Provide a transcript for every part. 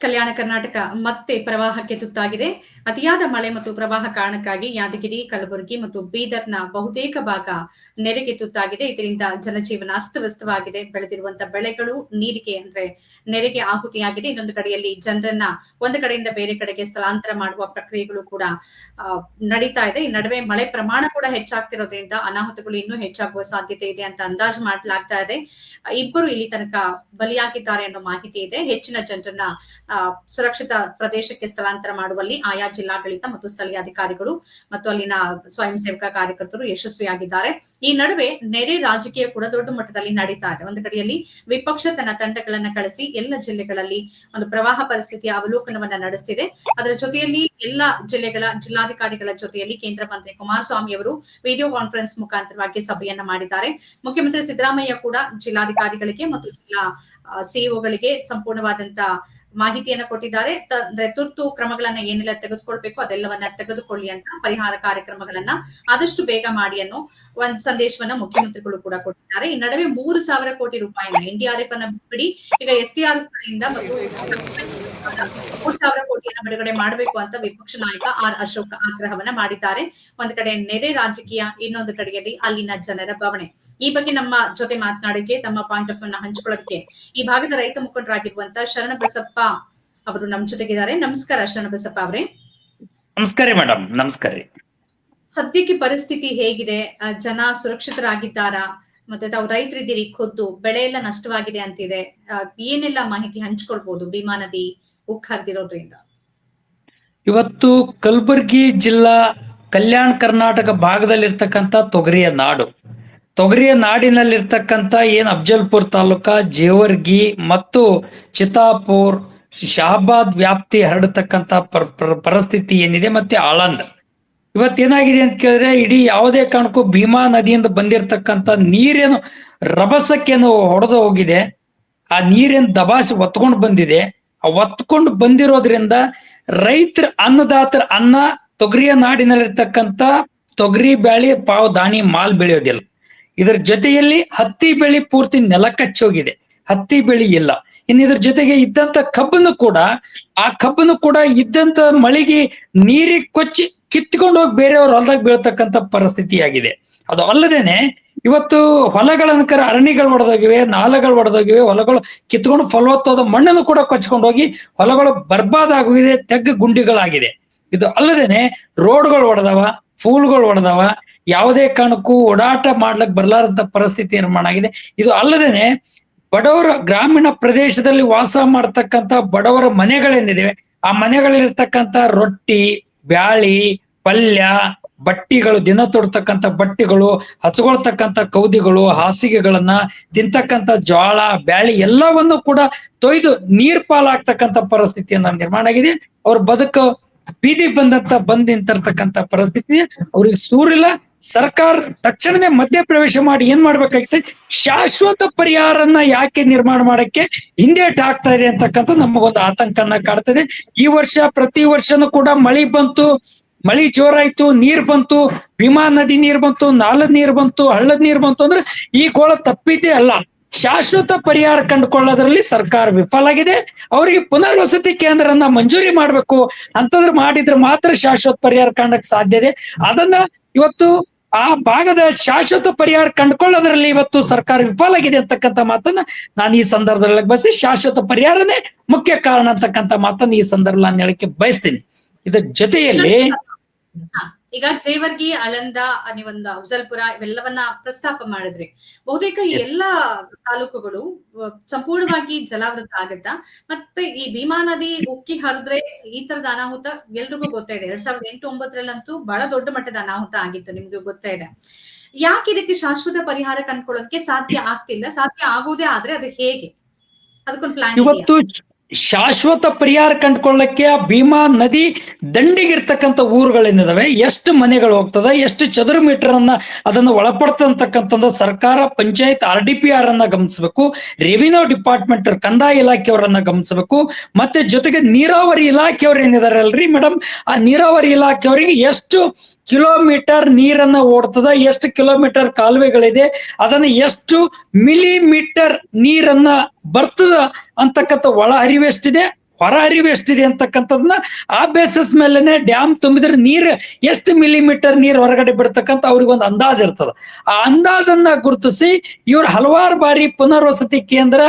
ಕಲ್ಯಾಣ ಕರ್ನಾಟಕ ಮತ್ತೆ ಪ್ರವಾಹಕ್ಕೆ ತುತ್ತಾಗಿದೆ. ಅತಿಯಾದ ಮಳೆ ಮತ್ತು ಪ್ರವಾಹ ಕಾರಣಕ್ಕಾಗಿ ಯಾದಗಿರಿ, ಕಲಬುರಗಿ ಮತ್ತು ಬೀದರ್ನ ಬಹುತೇಕ ಭಾಗ ನೆರೆಗೆ ತುತ್ತಾಗಿದೆ. ಇದರಿಂದ ಜನಜೀವನ ಅಸ್ತವ್ಯಸ್ತವಾಗಿದೆ. ಬೆಳೆದಿರುವಂತಹ ಬೆಳೆಗಳು ನೀರಿಗೆ ಅಂದ್ರೆ ನೆರೆಗೆ ಆಹುತಿಯಾಗಿದೆ. ಇನ್ನೊಂದು ಕಡೆಯಲ್ಲಿ ಜನರನ್ನ ಒಂದು ಕಡೆಯಿಂದ ಬೇರೆ ಕಡೆಗೆ ಸ್ಥಳಾಂತರ ಮಾಡುವ ಪ್ರಕ್ರಿಯೆಗಳು ಕೂಡ ನಡೀತಾ ಇದೆ. ಈ ನಡುವೆ ಮಳೆ ಪ್ರಮಾಣ ಕೂಡ ಹೆಚ್ಚಾಗ್ತಿರೋದ್ರಿಂದ ಅನಾಹುತಗಳು ಇನ್ನೂ ಹೆಚ್ಚಾಗುವ ಸಾಧ್ಯತೆ ಇದೆ ಅಂತ ಅಂದಾಜು ಮಾಡಲಾಗ್ತಾ ಇದೆ. ಇಬ್ಬರು ಇಲ್ಲಿ ತನಕ ಬಲಿಯಾಗಿದ್ದಾರೆ ಅನ್ನೋ ಮಾಹಿತಿ ಇದೆ. ಹೆಚ್ಚಿನ ಜನರನ್ನ ಸುರಕ್ಷಿತ ಪ್ರದೇಶಕ್ಕೆ ಸ್ಥಳಾಂತರ ಮಾಡುವಲ್ಲಿ ಆಯಾ ಜಿಲ್ಲಾಡಳಿತ ಮತ್ತು ಸ್ಥಳೀಯ ಅಧಿಕಾರಿಗಳು ಮತ್ತು ಅಲ್ಲಿನ ಸ್ವಯಂ ಸೇವಕ ಕಾರ್ಯಕರ್ತರು ಯಶಸ್ವಿಯಾಗಿದ್ದಾರೆ. ಈ ನಡುವೆ ನೆರೆ ರಾಜಕೀಯ ಕೂಡ ದೊಡ್ಡ ಮಟ್ಟದಲ್ಲಿ ನಡೀತಾ ಇದೆ. ಒಂದು ಕಡೆಯಲ್ಲಿ ವಿಪಕ್ಷ ತನ್ನ ತಂಡಗಳನ್ನ ಕಳಿಸಿ ಎಲ್ಲ ಜಿಲ್ಲೆಗಳಲ್ಲಿ ಒಂದು ಪ್ರವಾಹ ಪರಿಸ್ಥಿತಿಯ ಅವಲೋಕನವನ್ನ ನಡೆಸ್ತಿದೆ. ಅದರ ಜೊತೆಯಲ್ಲಿ ಎಲ್ಲ ಜಿಲ್ಲೆಗಳ ಜಿಲ್ಲಾಧಿಕಾರಿಗಳ ಜೊತೆಯಲ್ಲಿ ಕೇಂದ್ರ ಮಂತ್ರಿ ಕುಮಾರಸ್ವಾಮಿ ಅವರು ವಿಡಿಯೋ ಕಾನ್ಫರೆನ್ಸ್ ಮುಖಾಂತರವಾಗಿ ಸಭೆಯನ್ನ ಮಾಡಿದ್ದಾರೆ. ಮುಖ್ಯಮಂತ್ರಿ ಸಿದ್ದರಾಮಯ್ಯ ಕೂಡ ಜಿಲ್ಲಾಧಿಕಾರಿಗಳಿಗೆ ಮತ್ತು ಜಿಲ್ಲಾ ಸಿಇಒಗಳಿಗೆ ಸಂಪೂರ್ಣವಾದಂತ ಮಾಹಿತಿಯನ್ನ ಕೊಟ್ಟಿದ್ದಾರೆ. ಅಂದ್ರೆ ತುರ್ತು ಕ್ರಮಗಳನ್ನ ಏನೆಲ್ಲ ತೆಗೆದುಕೊಳ್ಬೇಕು ಅದೆಲ್ಲವನ್ನ ತೆಗೆದುಕೊಳ್ಳಿ ಅಂತ ಪರಿಹಾರ ಕಾರ್ಯಕ್ರಮಗಳನ್ನ ಆದಷ್ಟು ಬೇಗ ಮಾಡಿ ಅನ್ನೋ ಒಂದ್ ಸಂದೇಶವನ್ನ ಮುಖ್ಯಮಂತ್ರಿಗಳು ಕೂಡ ಕೊಟ್ಟಿದ್ದಾರೆ. ಈ ನಡುವೆ ಮೂರು ಸಾವಿರ ಕೋಟಿ ರೂಪಾಯಿನ ಎನ್ಡಿಆರ್ಎಫ್ ಅನ್ನ ಬಿಡಿ. ಈಗ ಎಸ್ ಟಿ ಆರ್ ಕಡೆಯಿಂದ ಮತ್ತು ಮೂರ್ ಸಾವಿರ ಕೋಟಿಯನ್ನು ಬಿಡುಗಡೆ ಮಾಡಬೇಕು ಅಂತ ವಿಪಕ್ಷ ನಾಯಕ ಆರ್ ಅಶೋಕ್ ಆಗ್ರಹವನ್ನ ಮಾಡಿದ್ದಾರೆ. ಒಂದ್ ಕಡೆ ನೆರೆ ರಾಜಕೀಯ ಇನ್ನೊಂದು ಕಡೆಯಲ್ಲಿ ಅಲ್ಲಿನ ಜನರ ಭಾವನೆ. ಈ ಬಗ್ಗೆ ನಮ್ಮ ಜೊತೆ ಮಾತನಾಡಕ್ಕೆ ತಮ್ಮ ಪಾಯಿಂಟ್ ಆಫ್ ಅನ್ನ ಹಂಚಿಕೊಳ್ಳೋದಕ್ಕೆ ಈ ಭಾಗದ ರೈತ ಮುಖಂಡರಾಗಿರುವಂತ ಶರಣಬಸಪ್ಪ ಅವರು ನಮ್ ಜೊತೆಗಿದ್ದಾರೆ. ನಮಸ್ಕಾರ ಶರಣಬಸಪ್ಪ ಅವರೇ. ನಮಸ್ಕಾರ ಮೇಡಮ್ ನಮಸ್ಕಾರ. ಸದ್ಯಕ್ಕೆ ಪರಿಸ್ಥಿತಿ ಹೇಗಿದೆ? ಜನ ಸುರಕ್ಷಿತರಾಗಿದ್ದಾರಾ? ಮತ್ತೆ ತಾವು ರೈತರಿದ್ದೀರಿ ಖುದ್ದು ಬೆಳೆ ಎಲ್ಲ ನಷ್ಟವಾಗಿದೆ ಅಂತಿದೆ. ಏನೆಲ್ಲ ಮಾಹಿತಿ ಹಂಚ್ಕೊಳ್ಬಹುದು ಭೀಮಾ ನದಿ ಉಕ್ ಹರಿದಿರೋದ್ರಿಂದ ಇವತ್ತು ಕಲಬುರಗಿ ಜಿಲ್ಲಾ ಕಲ್ಯಾಣ ಕರ್ನಾಟಕ ಭಾಗದಲ್ಲಿರ್ತಕ್ಕಂಥ ತೊಗರಿಯ ನಾಡು. ತೊಗರಿಯ ನಾಡಿನಲ್ಲಿರ್ತಕ್ಕಂಥ ಏನ್ ಅಫ್ಜಲ್ಪುರ್ ತಾಲೂಕ, ಜೇವರ್ಗಿ ಮತ್ತು ಚಿತಾಪುರ್ ಶಹಾಬಾದ್ ವ್ಯಾಪ್ತಿ ಹರಡತಕ್ಕಂಥ ಪರ್- ಪರ್- ಪರಿಸ್ಥಿತಿ ಏನಿದೆ ಮತ್ತೆ ಆಳಂದ್. ಇವತ್ತೇನಾಗಿದೆ ಅಂತ ಕೇಳಿದ್ರೆ ಇಡೀ ಯಾವುದೇ ಕಾರಣಕ್ಕೂ ಭೀಮಾ ನದಿಯಿಂದ ಬಂದಿರತಕ್ಕಂಥ ನೀರೇನು ರಭಸಕ್ಕೇನು ಹೊಡೆದು ಹೋಗಿದೆ. ಆ ನೀರೇನು ದಬಾಸಿ ಒತ್ಕೊಂಡು ಬಂದಿದೆ. ಒತ್ಕೊಂಡು ಬಂದಿರೋದ್ರಿಂದ ರೈತರ ಅನ್ನದಾತರ ಅನ್ನ ತೊಗರಿಯ ನಾಡಿನಲ್ಲಿರ್ತಕ್ಕಂಥ ತೊಗರಿ ಬ್ಯಾಳಿ, ಪಾವ್ ದಾಣಿ ಮಾಲ್ ಬೆಳೆಯೋದಿಲ್ಲ. ಇದರ ಜೊತೆಯಲ್ಲಿ ಹತ್ತಿ ಬೆಳಿ ಪೂರ್ತಿ ನೆಲಕಚ್ಚೋಗಿದೆ. ಹತ್ತಿ ಬೆಳಿ ಇಲ್ಲ. ಇನ್ನು ಇದ್ರ ಜೊತೆಗೆ ಇದ್ದಂತ ಕಬ್ಬನ್ನು ಕೂಡ, ಆ ಕಬ್ಬನ್ನು ಕೂಡ ಇದ್ದಂತ ಮಳಿಗೆ ನೀರಿಗೆ ಕೊಚ್ಚಿ ಕಿತ್ಕೊಂಡು ಹೋಗಿ ಬೇರೆಯವ್ರ ಹೊಲದಾಗ ಬೀಳ್ತಕ್ಕಂಥ ಪರಿಸ್ಥಿತಿ ಆಗಿದೆ ಅದು ಅಲ್ಲದೇನೆ ಇವತ್ತು ಹೊಲಗಳನ್ಕರ ಅರಣಿಗಳು ಒಡೆದೋಗಿವೆ, ನಾಲೆಗಳು ಒಡೆದೋಗಿವೆ, ಹೊಲಗಳು ಕಿತ್ಕೊಂಡು ಫಲವತ್ತಾದ ಮಣ್ಣನ್ನು ಕೂಡ ಕೊಚ್ಕೊಂಡು ಹೋಗಿ ಹೊಲಗಳು ಬರ್ಬಾದ್ ಆಗಿದೆ ತೆಗ್ಗ ಗುಂಡಿಗಳಾಗಿದೆ. ಇದು ಅಲ್ಲದೇನೆ ರೋಡ್ಗಳು ಒಡೆದವ ಫೂಲ್ಗಳು ಒಡೆದವ, ಯಾವುದೇ ಕಾರಣಕ್ಕೂ ಓಡಾಟ ಮಾಡ್ಲಕ್ ಬರ್ಲಾರಂತ ಪರಿಸ್ಥಿತಿ ನಿರ್ಮಾಣ ಆಗಿದೆ. ಇದು ಅಲ್ಲದೇನೆ ಬಡವರ ಗ್ರಾಮೀಣ ಪ್ರದೇಶದಲ್ಲಿ ವಾಸ ಮಾಡ್ತಕ್ಕಂತ ಬಡವರ ಮನೆಗಳೇನಿದೆ ಆ ಮನೆಗಳಲ್ಲಿರ್ತಕ್ಕಂಥ ರೊಟ್ಟಿ, ಬ್ಯಾಳಿ, ಪಲ್ಯ ಬಟ್ಟಿಗಳು, ದಿನ ತೊಡ್ತಕ್ಕಂಥ ಬಟ್ಟಿಗಳು, ಹಚ್ಕೊಳ್ತಕ್ಕಂಥ ಕೌದಿಗಳು, ಹಾಸಿಗೆಗಳನ್ನ, ತಿಂತಕ್ಕಂಥ ಜ್ವಾಳ, ಬ್ಯಾಳಿ ಎಲ್ಲವನ್ನು ಕೂಡ ತೊಯ್ದು ನೀರ್ ಪಾಲಾಗ್ತಕ್ಕಂಥ ಪರಿಸ್ಥಿತಿಯನ್ನ ನಿರ್ಮಾಣ ಆಗಿದೆ. ಅವ್ರ ಬದುಕು ಬೀದಿ ಬಂದಂತ, ಬಂದ್ ನಿಂತಿರ್ತಕ್ಕಂಥ ಪರಿಸ್ಥಿತಿ ಅವ್ರಿಗೆ ಸೂರಿಲ್ಲ. ಸರ್ಕಾರ ತಕ್ಷಣವೇ ಮಧ್ಯ ಪ್ರವೇಶ ಮಾಡಿ ಏನ್ ಮಾಡ್ಬೇಕಾಗ್ತದೆ ಶಾಶ್ವತ ಪರಿಹಾರನ್ನ ಯಾಕೆ ನಿರ್ಮಾಣ ಮಾಡಕ್ಕೆ ಹಿಂದೇಟ್ ಆಗ್ತಾ ಇದೆ ಅಂತಕ್ಕಂಥ ನಮಗೊಂದು ಆತಂಕನ ಕಾಡ್ತದೆ. ಈ ವರ್ಷ ಪ್ರತಿ ವರ್ಷನೂ ಕೂಡ ಮಳಿ ಬಂತು. ಮಳಿ ಜೋರಾಯ್ತು ನೀರ್ ಬಂತು, ಭೀಮಾ ನದಿ ನೀರ್ ಬಂತು, ನಾಲದ್ ನೀರ್ ಬಂತು, ಹಳ್ಳದ ನೀರ್ ಬಂತು ಅಂದ್ರೆ ಈ ಗೋಳ ತಪ್ಪಿದ್ದೇ ಅಲ್ಲ. ಶಾಶ್ವತ ಪರಿಹಾರ ಕಂಡುಕೊಳ್ಳೋದ್ರಲ್ಲಿ ಸರ್ಕಾರ ವಿಫಲಾಗಿದೆ ಅವರಿಗೆ ಪುನರ್ವಸತಿ ಕೇಂದ್ರನ ಮಂಜೂರಿ ಮಾಡ್ಬೇಕು. ಅಂತಂದ್ರೆ ಮಾಡಿದ್ರೆ ಮಾತ್ರ ಶಾಶ್ವತ ಪರಿಹಾರ ಕಾಣಕ್ ಸಾಧ್ಯ ಇದೆ. ಅದನ್ನ ಇವತ್ತು ಆ ಭಾಗದ ಶಾಶ್ವತ ಪರಿಹಾರ ಕಂಡುಕೊಳ್ಳೋದ್ರಲ್ಲಿ ಇವತ್ತು ಸರ್ಕಾರ ವಿಫಲಾಗಿದೆ ಅಂತಕ್ಕಂಥ ಮಾತನ್ನ ನಾನು ಈ ಸಂದರ್ಭದಲ್ಲಿ ಬಯಸಿ ಶಾಶ್ವತ ಪರಿಹಾರನೇ ಮುಖ್ಯ ಕಾರಣ ಅಂತಕ್ಕಂಥ ಮಾತನ್ನ ಈ ಸಂದರ್ಭ ನಾನು ಹೇಳಕ್ಕೆ ಬಯಸ್ತೀನಿ. ಇದ್ರ ಜೊತೆಯಲ್ಲಿ ಈಗ ಜೇವರ್ಗಿ ಆಳಂದ ನೀವೊಂದು ಅಫಜಲ್ಪುರ ಇವೆಲ್ಲವನ್ನ ಪ್ರಸ್ತಾಪ ಮಾಡಿದ್ರಿ. ಬಹುತೇಕ ಈ. ಎಲ್ಲಾ ತಾಲೂಕುಗಳು ಸಂಪೂರ್ಣವಾಗಿ ಜಲಾವೃತ ಆಗತ್ತಾ? ಮತ್ತೆ ಈ ಭೀಮಾ ನದಿ ಉಕ್ಕಿ ಹರಿದ್ರೆ ಈ ತರದ ಅನಾಹುತ ಎಲ್ರಿಗೂ ಗೊತ್ತಾ ಇದೆ. ಎರಡ್ ಸಾವಿರದ ಎಂಟು ಒಂಬತ್ತರಲ್ಲಂತೂ ಬಹಳ ದೊಡ್ಡ ಮಟ್ಟದ ಅನಾಹುತ ಆಗಿತ್ತು ನಿಮ್ಗೆ ಗೊತ್ತಾ ಇದೆ. ಯಾಕೆ ಇದಕ್ಕೆ ಶಾಶ್ವತ ಪರಿಹಾರ ಕಂಡ್ಕೊಳ್ಳೋದಕ್ಕೆ ಸಾಧ್ಯ ಆಗ್ತಿಲ್ಲ? ಸಾಧ್ಯ ಆಗೋದೇ ಆದ್ರೆ ಅದು ಹೇಗೆ? ಅದಕ್ಕೊಂದು ಪ್ಲಾನ್ ಶಾಶ್ವತ ಪರಿಹಾರ ಕಂಡುಕೊಳ್ಳಕ್ಕೆ ಆ ಭೀಮಾ ನದಿ ದಂಡಿಗಿರ್ತಕ್ಕಂಥ ಊರುಗಳೇನಿದಾವೆ? ಎಷ್ಟು ಮನೆಗಳು ಹೋಗ್ತದೆ? ಎಷ್ಟು ಚದುರ ಮೀಟರ್ ಅನ್ನ ಅದನ್ನು ಒಳಪಡ್ತಕ್ಕಂಥದ್ದು ಸರ್ಕಾರ, panchayat, R D P R ಅನ್ನ ಗಮನಿಸಬೇಕು. ರೆವಿನ್ಯೂ ಡಿಪಾರ್ಟ್ಮೆಂಟ್ ಕಂದಾಯ ಇಲಾಖೆಯವರನ್ನ ಗಮನಿಸಬೇಕು. ಮತ್ತೆ ಜೊತೆಗೆ ನೀರಾವರಿ ಇಲಾಖೆಯವ್ರು ಏನಿದ್ದಾರೆ ಅಲ್ರಿ ಮೇಡಮ್ ಆ ನೀರಾವರಿ ಇಲಾಖೆಯವರಿಗೆ ಎಷ್ಟು ಕಿಲೋಮೀಟರ್ ನೀರನ್ನ ಓಡ್ತದ, ಎಷ್ಟು ಕಿಲೋಮೀಟರ್ ಕಾಲುವೆಗಳಿದೆ, ಅದನ್ನ ಎಷ್ಟು ಮಿಲಿಮೀಟರ್ ನೀರನ್ನ ಬರ್ತದ ಅಂತಕ್ಕಂಥ ಒಳ ಹರಿವು ಎಷ್ಟಿದೆ? ಹೊರ ಹರಿವು ಎಷ್ಟಿದೆ ಅಂತಕ್ಕಂಥದ್ನ ಆ ಬೇಸಸ್ ಮೇಲೆನೆ ಡ್ಯಾಮ್ ತುಂಬಿದ್ರೆ ನೀರ್ ಎಷ್ಟು ಮಿಲಿಮೀಟರ್ ನೀರ್ ಹೊರಗಡೆ ಬಿಡ್ತಕ್ಕಂಥ ಅವ್ರಿಗೆ ಒಂದು ಅಂದಾಜ್ ಇರ್ತದ. ಆ ಅಂದಾಜನ್ನ ಗುರುತಿಸಿ ಇವ್ರು ಹಲವಾರು ಬಾರಿ ಪುನರ್ವಸತಿ ಕೇಂದ್ರ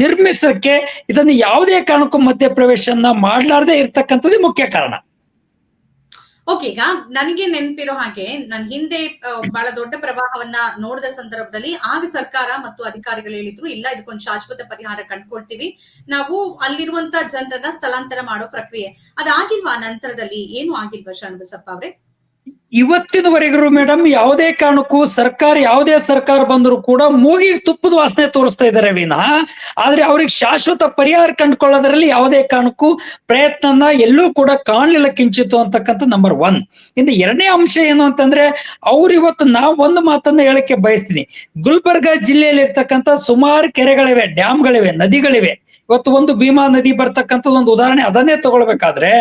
ನಿರ್ಮಿಸಕ್ಕೆ ಇದನ್ನು ಯಾವುದೇ ಕಾರಣಕ್ಕೂ ಮಧ್ಯ ಪ್ರವೇಶನ ಇರ್ತಕ್ಕಂಥದ್ದು ಇರ್ತಕ್ಕಂಥದ್ದೇ ಮುಖ್ಯ ಕಾರಣ. ಓಕೆ ಈಗ ನನಗೆ ನೆನಪಿರೋ ಹಾಗೆ ನಾನು ಹಿಂದೆ ಬಹಳ ದೊಡ್ಡ ಪ್ರವಾಹವನ್ನ ನೋಡಿದ ಸಂದರ್ಭದಲ್ಲಿ ಆಗ ಸರ್ಕಾರ ಮತ್ತು ಅಧಿಕಾರಿಗಳು ಹೇಳಿದ್ರು, ಇಲ್ಲ, ಇದಕ್ಕೊಂದು ಶಾಶ್ವತ ಪರಿಹಾರ ಕಂಡ್ಕೊಳ್ತೀವಿ. ನಾವು ಅಲ್ಲಿರುವಂತ ಜನರನ್ನ ಸ್ಥಳಾಂತರ ಮಾಡೋ ಪ್ರಕ್ರಿಯೆ. ಅದಾಗಿಲ್ವಾ ನಂತರದಲ್ಲಿ? ಏನು ಆಗಿಲ್ವಾ ಶರಣಬಸಪ್ಪ ಅವ್ರೆ? ಇವತ್ತಿನವರೆಗೂ ಮೇಡಮ್ ಯಾವುದೇ ಕಾರಣಕ್ಕೂ ಸರ್ಕಾರ, ಯಾವುದೇ ಸರ್ಕಾರ ಬಂದರೂ ಕೂಡ ಮೂಗಿಗೆ ತುಪ್ಪದ ವಾಸನೆ ತೋರಿಸ್ತಾ ಇದ್ದಾರೆ ವಿನಃ. ಆದ್ರೆ ಅವ್ರಿಗೆ ಶಾಶ್ವತ ಪರಿಹಾರ ಕಂಡುಕೊಳ್ಳೋದ್ರಲ್ಲಿ ಯಾವುದೇ ಕಾರಣಕ್ಕೂ ಪ್ರಯತ್ನನ ಎಲ್ಲೂ ಕೂಡ ಕಾಣಲಿಲ್ಲ ಕಿಂಚಿತ್ತು ಅಂತಕ್ಕಂಥ ನಂಬರ್ ಒನ್ ಇನ್ನು ಎರಡನೇ ಅಂಶ ಏನು ಅಂತಂದ್ರೆ, ಅವ್ರು ಇವತ್ತು ನಾವು ಒಂದು ಮಾತನ್ನ ಹೇಳಕ್ಕೆ ಬಯಸ್ತೀನಿ. ಗುಲ್ಬರ್ಗ ಜಿಲ್ಲೆಯಲ್ಲಿ ಇರ್ತಕ್ಕಂಥ ಸುಮಾರು ಕೆರೆಗಳಿವೆ, ಡ್ಯಾಮ್ಗಳಿವೆ, ನದಿಗಳಿವೆ. ಇವತ್ತು ಒಂದು ಭೀಮಾ ನದಿ ಬರ್ತಕ್ಕಂಥದ್ದು ಒಂದು ಉದಾಹರಣೆ ಅದನ್ನೇ ತಗೊಳ್ಬೇಕಾದ್ರೆ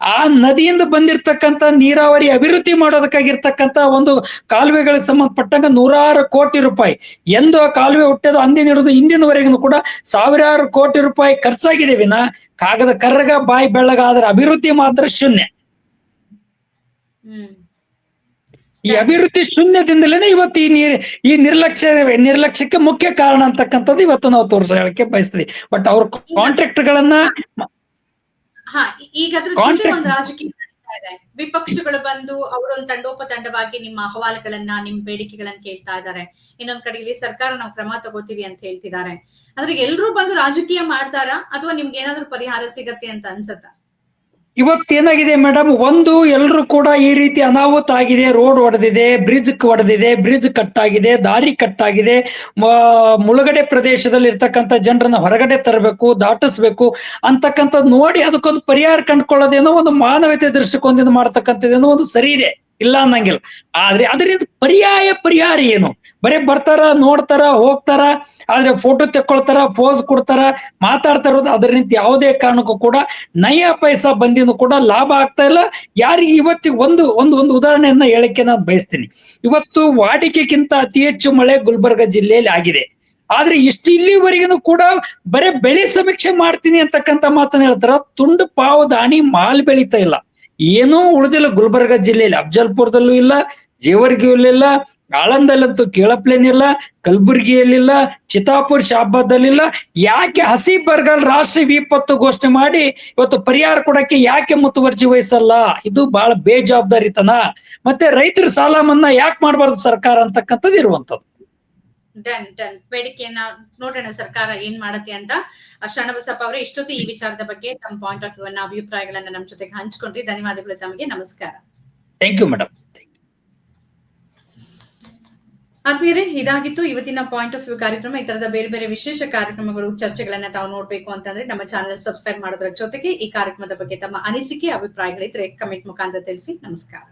ಆ ನದಿಯಿಂದ ಬಂದಿರತಕ್ಕಂತ ನೀರಾವರಿ ಅಭಿವೃದ್ಧಿ ಮಾಡೋದಕ್ಕಾಗಿರ್ತಕ್ಕಂತ ಒಂದು ಕಾಲುವೆಗಳಿಗೆ ಸಂಬಂಧಪಟ್ಟಂಗ ನೂರಾರು ಕೋಟಿ ರೂಪಾಯಿ. ಎಂದು ಆ ಕಾಲುವೆ ಹುಟ್ಟೋದು ಅಂದಿನ ಹಿಡಿದು ಇಂದಿನವರೆಗೂ ಕೂಡ ಸಾವಿರಾರು ಕೋಟಿ ರೂಪಾಯಿ ಖರ್ಚಾಗಿದೆ ವಿನ. ಕಾಗದ ಕರ್ರಗ ಬಾಯಿ ಬೆಳ್ಳಗ ಆದ್ರೆ ಅಭಿವೃದ್ಧಿ ಮಾತ್ರ ಶೂನ್ಯ. ಹ್ಮ್. ಈ ಅಭಿವೃದ್ಧಿ ಶೂನ್ಯದಿಂದಲೇ ಇವತ್ತು ಈ ನೀರ್ ಈ ನಿರ್ಲಕ್ಷ್ಯ ನಿರ್ಲಕ್ಷ್ಯಕ್ಕೆ ಮುಖ್ಯ ಕಾರಣ ಅಂತಕ್ಕಂಥದ್ದು ಇವತ್ತು ನಾವು ತೋರಿಸ ಹೇಳಕ್ಕೆ ಬಯಸ್ತೀವಿ. ಬಟ್ ಅವ್ರ ಕಾಂಟ್ರಾಕ್ಟ್ ಗಳನ್ನ ಹಾ ಈಗ ಅದ್ರ ಜೊತೆ ಒಂದು ರಾಜಕೀಯ ನಡೀತಾ ಇದೆ. ವಿಪಕ್ಷಗಳು ಬಂದು ಅವರೊಂದು ತಂಡೋಪತಂಡವಾಗಿ ನಿಮ್ಮ ಅಹವಾಲುಗಳನ್ನ ನಿಮ್ ಬೇಡಿಕೆಗಳನ್ನ ಕೇಳ್ತಾ ಇದ್ದಾರೆ. ಇನ್ನೊಂದ್ ಕಡೆ ಇಲ್ಲಿ ಸರ್ಕಾರ ನಾವು ಕ್ರಮ ತಗೋತೀವಿ ಅಂತ ಹೇಳ್ತಿದ್ದಾರೆ. ಆದ್ರೆ ಎಲ್ರು ಬಂದು ರಾಜಕೀಯ ಮಾಡ್ತಾರಾ? ಅಥವಾ ನಿಮ್ಗೆ ಏನಾದ್ರು ಪರಿಹಾರ ಸಿಗತ್ತೆ ಅಂತ ಅನ್ಸತ್ತಾ? ಇವತ್ತೇನಾಗಿದೆ ಮೇಡಮ್ ಒಂದು ಎಲ್ಲರೂ ಕೂಡ ಈ ರೀತಿ ಅನಾಹುತ ಆಗಿದೆ. ರೋಡ್ ಒಡೆದಿದೆ ಬ್ರಿಡ್ಜ್ ಒಡೆದಿದೆ ಬ್ರಿಡ್ಜ್ ಕಟ್ ಆಗಿದೆ, ದಾರಿ ಕಟ್ ಆಗಿದೆ. ಮುಳುಗಡೆ ಪ್ರದೇಶದಲ್ಲಿ ಇರ್ತಕ್ಕಂಥ ಜನರನ್ನ ಹೊರಗಡೆ ತರಬೇಕು, ದಾಟಿಸ್ಬೇಕು ಅಂತಕ್ಕಂಥ ನೋಡಿ ಅದಕ್ಕೊಂದು ಪರಿಹಾರ ಕಂಡುಕೊಳ್ಳೋದೇನೋ ಒಂದು ಮಾನವೀಯತೆ ದೃಷ್ಟಿಕೋನದಿಂದ ಮಾಡ್ತಕ್ಕಂಥದ್ದೇನೋ ಒಂದು ಸರಿ ಇದೆ. ಇಲ್ಲ ಅನ್ನಂಗಿಲ್ಲ. ಆದ್ರೆ ಅದರಿಂದ ಪರ್ಯಾಯ ಪರಿಹಾರ ಏನು? ಬರೀ ಬರ್ತಾರ, ನೋಡ್ತಾರ, ಹೋಗ್ತಾರ, ಆದ್ರೆ ಫೋಟೋ ತೆಕ್ಕೊಳ್ತಾರ ಪೋಸ್ ಕೊಡ್ತಾರ, ಮಾತಾಡ್ತಾ ಇರೋದು ಅದರಿಂದ ಯಾವುದೇ ಕಾರಣಕ್ಕೂ ಕೂಡ ನಯ ಪೈಸಾ ಬಂದಿದ್ದು ಕೂಡ ಲಾಭ ಆಗ್ತಾ ಇಲ್ಲ. ಯಾರಿಗೆ ಇವತ್ತಿಗೆ ಒಂದು ಒಂದು ಒಂದು ಉದಾಹರಣೆಯನ್ನ ಹೇಳಕ್ಕೆ ನಾನು ಬಯಸ್ತೀನಿ. ಇವತ್ತು ವಾಡಿಕೆಗಿಂತ ಅತಿ ಹೆಚ್ಚು ಮಳೆ ಗುಲ್ಬರ್ಗ ಜಿಲ್ಲೆಯಲ್ಲಿ ಆಗಿದೆ. ಆದ್ರೆ ಇಷ್ಟು ಇಲ್ಲಿವರೆಗೂ ಕೂಡ ಬರೇ ಬೆಳೆ ಸಮೀಕ್ಷೆ ಮಾಡ್ತೀನಿ ಅಂತಕ್ಕಂತ ಮಾತನ್ನ ಹೇಳ್ತಾರ. ತುಂಡು ಪಾವದಾಣಿ ಮಾಲ್ ಬೆಳೀತಾ ಇಲ್ಲ. ಏನೂ ಉಳಿದಿಲ್ಲ ಗುಲ್ಬರ್ಗ ಜಿಲ್ಲೆಯಲ್ಲಿ. ಅಫ್ಜಲ್ಪುರದಲ್ಲೂ ಇಲ್ಲ ಜೇವರ್ಗಿಯಲ್ಲೂ ಇಲ್ಲ ಆಳಂದಲ್ಲಂತೂ ಕೇಳಪ್ಲೇನಿಲ್ಲ ಕಲಬುರಗಿಯಲ್ಲಿಲ್ಲ ಚಿತ್ತಾಪುರ್ ಶಾಬಾದಲ್ಲಿಲ್ಲ ಯಾಕೆ ಹಸಿ ಬರ್ಗಲ್ ರಾಷ್ಟ್ರ ವಿಪತ್ತು ಘೋಷಣೆ ಮಾಡಿ ಇವತ್ತು ಪರಿಹಾರ ಕೊಡಕ್ಕೆ ಯಾಕೆ ಮುತುವರ್ಜಿ ವಹಿಸಲ್ಲ? ಇದು ಬಹಳ ಬೇಜವಾಬ್ದಾರಿತನ. ಮತ್ತೆ ರೈತರ ಸಾಲ ಮನ್ನಾ ಯಾಕೆ ಮಾಡಬಾರ್ದು ಸರ್ಕಾರ ಅಂತಕ್ಕಂಥದ್ದು ಇರುವಂತದ್ದು ಡನ್ ಡನ್. ಬೇಡಿಕೆಯನ್ನ ನೋಡೋಣ ಸರ್ಕಾರ ಏನ್ ಮಾಡತ್ತೆ ಅಂತ. ಶರಣಬಸಪ್ಪ ಅವರೇ ಇಷ್ಟೊತ್ತು ಈ ವಿಚಾರದ ಬಗ್ಗೆ ತಮ್ಮ ಪಾಯಿಂಟ್ ಆಫ್ ವ್ಯೂ ಅನ್ನ ಅಭಿಪ್ರಾಯಗಳನ್ನ ನಮ್ಮ ಜೊತೆಗೆ ಹಂಚ್ಕೊಂಡ್ರಿ. ಧನ್ಯವಾದಗಳು ತಮಗೆ. ನಮಸ್ಕಾರ. ಥ್ಯಾಂಕ್ ಯು ಮೇಡಮ್ ಆದ್ಮೇಲೆ ಇದಾಗಿತ್ತು ಇವತ್ತಿನ ಪಾಯಿಂಟ್ ಆಫ್ ವ್ಯೂ ಕಾರ್ಯಕ್ರಮ. ಈ ತರದ ಬೇರೆ ಬೇರೆ ವಿಶೇಷ ಕಾರ್ಯಕ್ರಮಗಳು, ಚರ್ಚೆಗಳನ್ನ ತಾವು ನೋಡ್ಬೇಕು ಅಂತಂದ್ರೆ ನಮ್ಮ ಚಾನೆಲ್ ಸಬ್ಸ್ಕ್ರೈಬ್ ಮಾಡೋದ್ರ ಜೊತೆಗೆ ಈ ಕಾರ್ಯಕ್ರಮದ ಬಗ್ಗೆ ತಮ್ಮ ಅನಿಸಿಕೆ, ಅಭಿಪ್ರಾಯಗಳಿದ್ರೆ ಕಮೆಂಟ್ ಮುಖಾಂತರ ತಿಳಿಸಿ. ನಮಸ್ಕಾರ.